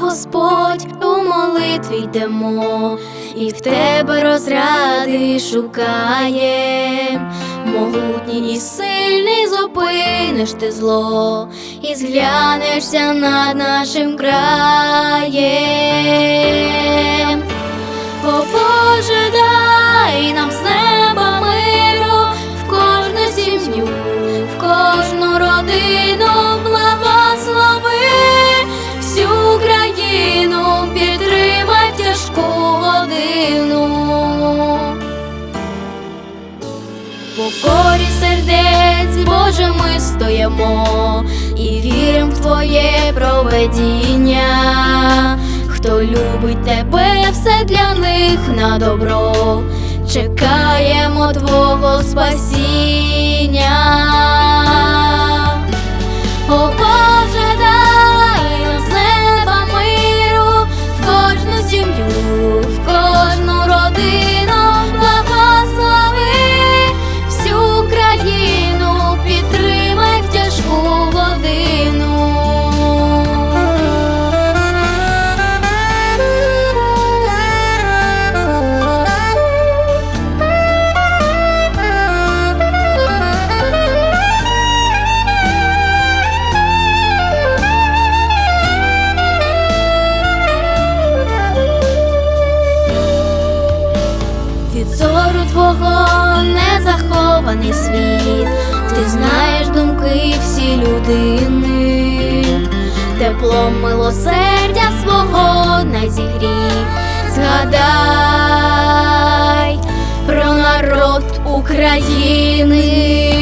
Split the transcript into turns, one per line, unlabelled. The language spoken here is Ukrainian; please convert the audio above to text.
Господь, у молитві йдемо, і в тебе розряди шукаєм. Могутній і сильний зупиниш ти зло, і зглянешся над нашим краєм. О Боже, дай нам з неба миру в кожну сім'ю, покорі сердець, Боже, ми стоїмо і вірим в Твоє проведіння. Хто любить тебе, все для них на добро. Чекаємо Твого спасіння. О твого не захований світ, ти знаєш думки всі людини, тепло милосердя свого не зігрів, згадай про народ України.